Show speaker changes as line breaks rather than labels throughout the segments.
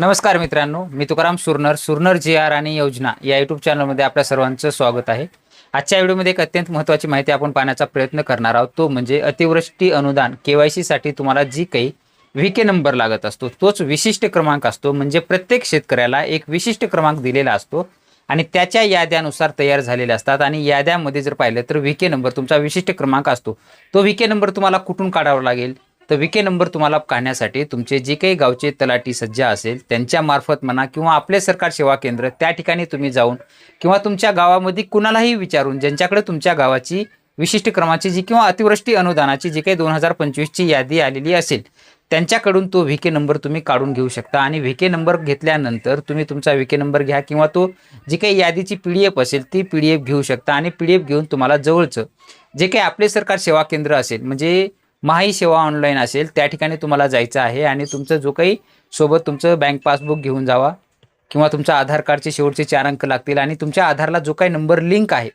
नमस्कार मित्रांनो मी तुकाराम सुरनर सुरनर जी आर आणि योजना या यूट्यूब चॅनलमध्ये आपल्या सर्वांचं स्वागत आहे. आजच्या व्हिडिओमध्ये एक अत्यंत महत्त्वाची माहिती आपण पाहण्याचा प्रयत्न करणार आहोत. तो म्हणजे अतिवृष्टी अनुदान के साठी तुम्हाला जी काही व्हीके नंबर लागत असतो तोच विशिष्ट क्रमांक असतो. म्हणजे प्रत्येक शेतकऱ्याला एक विशिष्ट क्रमांक दिलेला असतो आणि त्याच्या याद्यानुसार तयार झालेल्या असतात. आणि याद्यामध्ये जर पाहिलं तर व्हीके नंबर तुमचा विशिष्ट क्रमांक असतो. तो व्हीके नंबर तुम्हाला कुठून काढावा लागेल? तर विके नंबर तुम्हाला काढण्यासाठी तुमचे जे काही गावचे तलाठी सज्जा असेल त्यांच्यामार्फत म्हणा किंवा आपले सरकार सेवा केंद्र त्या ठिकाणी तुम्ही जाऊन किंवा तुमच्या गावामध्ये कुणालाही विचारून ज्यांच्याकडे तुमच्या गावाची विशिष्ट क्रमाची जी किंवा अतिवृष्टी अनुदानाची जी काही दोन हजार पंचवीसची यादी आलेली असेल त्यांच्याकडून तो व्हीके नंबर तुम्ही काढून घेऊ शकता. आणि व्हीके नंबर घेतल्यानंतर तुम्ही तुमचा व्हीके नंबर घ्या किंवा तो जी काही यादीची पी डी एफ असेल ती पी डी एफ घेऊ शकता. आणि पी डी एफ घेऊन तुम्हाला जवळचं जे काही आपले सरकार सेवा केंद्र असेल म्हणजे महाई सेवा ऑनलाईन असेल त्या ठिकाणी तुम्हाला जायचं आहे आणि तुमचं जो काही सोबत तुमचं बँक पासबुक घेऊन जावा किंवा तुमच्या आधार कार्डचे शेवटचे चार अंक लागतील आणि तुमच्या आधारला जो काही नंबर लिंक आहे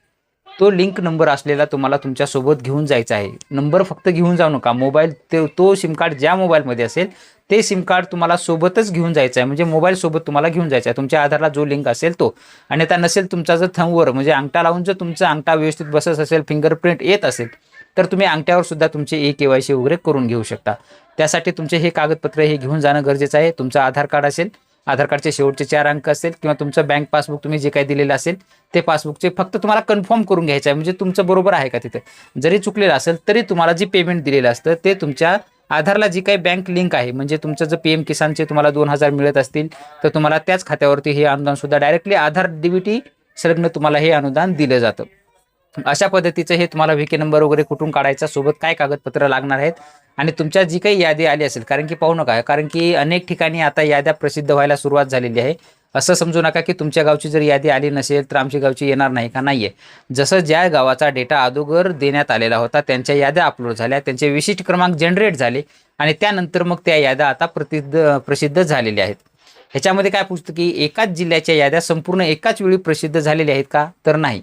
तो लिंक नंबर असलेला तुम्हाला तुमच्यासोबत घेऊन जायचा आहे. नंबर फक्त घेऊन जाऊ नका. मोबाईल ते तो सिम कार्ड ज्या मोबाईलमध्ये असेल ते सिम कार्ड तुम्हाला सोबतच घेऊन जायचं आहे. म्हणजे मोबाईलसोबत तुम्हाला घेऊन जायचं आहे. तुमच्या आधारला जो लिंक असेल तो. आणि त्या नसेल तुमचा जर थंबवर म्हणजे अंगठा लावून जर तुमचा अंगठा व्यवस्थित बसत असेल फिंगरप्रिंट येत असेल तर तुम्ही अंगठ्यावर सुद्धा तुमचे ए के वाय सी वगैरे करून घेऊ शकता. त्यासाठी तुमचे हे कागदपत्र हे घेऊन जाणं गरजेचं आहे. तुमचं आधार कार्ड असेल आधार कार्डचे शेवटचे चार अंक असेल किंवा तुमचं बँक पासबुक तुम्ही जे काही दिलेलं असेल ते पासबुकचे फक्त तुम्हाला कन्फर्म करून घ्यायचं आहे. म्हणजे तुमचं बरोबर आहे का तिथं? जरी चुकलेलं असेल तरी तुम्हाला जी पेमेंट दिलेलं असतं ते तुमच्या आधारला जी काही बँक लिंक आहे म्हणजे तुमचं जर पी एम किसानचे तुम्हाला दोन हजार मिळत असतील तर तुम्हाला त्याच खात्यावरती हे अनुदानसुद्धा डायरेक्टली आधार डीबीटी संलग्न तुम्हाला हे अनुदान दिलं जातं. अशा पद्धतीचं हे तुम्हाला व्ही के नंबर वगैरे कुठून काढायचा सोबत काय कागदपत्र लागणार आहेत? आणि तुमच्या जी काही यादी आली असेल कारण की पाहू नका कारण की अनेक ठिकाणी आता याद्या प्रसिद्ध व्हायला सुरुवात झालेली आहे. असं समजू नका की तुमच्या गावची जर यादी आली नसेल तर आमची गावची येणार नाही का? नाही आहे जसं ज्या गावाचा डेटा अगोदर देण्यात आलेला होता त्यांच्या याद्या अपलोड झाल्या त्यांचे विशिष्ट क्रमांक जनरेट झाले आणि त्यानंतर मग त्या याद्या आता प्रसिद्ध प्रसिद्ध झालेल्या आहेत. ह्याच्यामध्ये काय पुस्तकी की एकाच जिल्ह्याच्या याद्या संपूर्ण एकाच वेळी प्रसिद्ध झालेल्या आहेत का? तर नाही.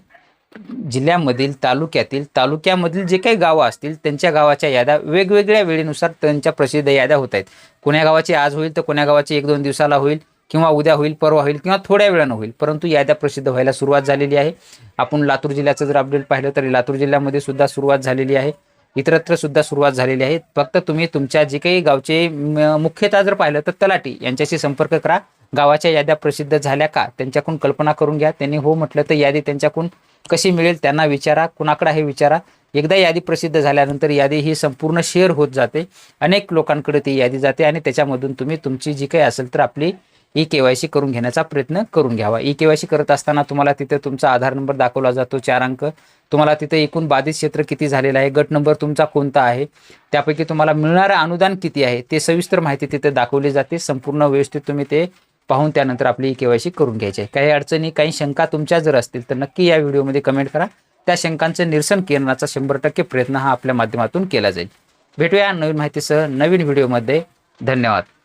जिल्ह्यामधील तालुक्यातील तालुक्यामधील जे काही गावं असतील त्यांच्या गावाच्या याद्या वेगवेगळ्या वेळेनुसार त्यांच्या प्रसिद्ध याद्या होत आहेत. कोण्या गावाची आज होईल तर कोण्या गावाची एक दोन दिवसाला होईल किंवा उद्या होईल परवा होईल किंवा थोड्या वेळानं होईल परंतु याद्या प्रसिद्ध व्हायला सुरुवात झालेली आहे. आपण लातूर जिल्ह्याचं जर अपडेट पाहिलं तर लातूर जिल्ह्यामध्ये सुद्धा सुरुवात झालेली आहे. इतरत्र सुद्धा सुरुवात झालेली आहे. फक्त तुम्ही तुमच्या जे काही गावचे मुख्यतः जर पाहिलं तर तलाठी यांच्याशी संपर्क करा. गावाच्या याद्या प्रसिद्ध झाल्या का त्यांच्याकडून कल्पना करून घ्या. त्यांनी हो म्हटलं तर यादी त्यांच्याकडून कशी मिळेल त्यांना विचारा कुणाकडे हे विचारा. एकदा यादी प्रसिद्ध झाल्यानंतर यादी ही संपूर्ण शेअर होत जाते. अनेक लोकांकडे ती यादी जाते आणि त्याच्यामधून तुम्ही तुमची जी काही असेल तर आपली ई के वाय सी करून घेण्याचा प्रयत्न करून घ्यावा. ई के वाय सी करत असताना तुम्हाला तिथे तुमचा आधार नंबर दाखवला जातो चार अंक. तुम्हाला तिथे एकूण बाधित क्षेत्र किती झालेलं आहे गट नंबर तुमचा कोणता आहे त्यापैकी तुम्हाला मिळणारं अनुदान किती आहे ते सविस्तर माहिती तिथे दाखवली जाते. संपूर्ण व्यवस्थित तुम्ही ते पाहून त्यानंतर आपली के वाय सी करून घ्यायची आहे. काही अडचणी काही शंका तुमच्या जर असतील तर नक्की या व्हिडिओमध्ये कमेंट करा. त्या शंकांचं निरसन करण्याचा शंभर टक्के प्रयत्न हा आपल्या माध्यमातून केला जाईल. भेटूया नवीन माहितीसह नवीन व्हिडिओमध्ये. धन्यवाद.